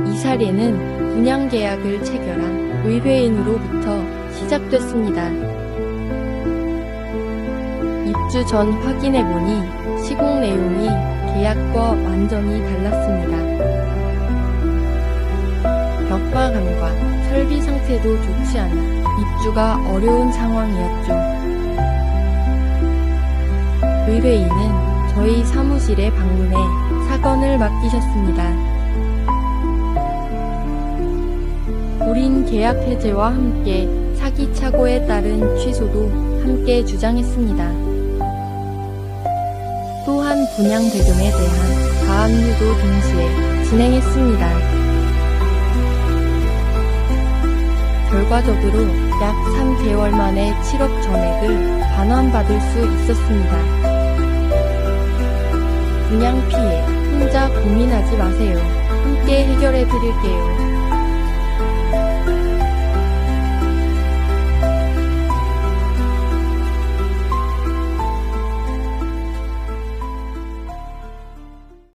이 사례는 분양 계약을 체결한 의뢰인으로부터 시작됐습니다. 입주 전 확인해 보니 시공 내용이 계약과 완전히 달랐습니다. 벽화감과 설비 상태도 좋지 않아 입주가 어려운 상황이었죠. 의뢰인은 저희 사무실에 방문해 사건을 맡기셨습니다. 우린 계약 해제와 함께 사기 착오에 따른 취소도 함께 주장했습니다. 또한 분양 대금에 대한 가압류도 동시에 진행했습니다. 결과적으로 약 3개월 만에 7억 전액을 반환받을 수 있었습니다. 분양 피해 혼자 고민하지 마세요. 함께 해결해 드릴게요.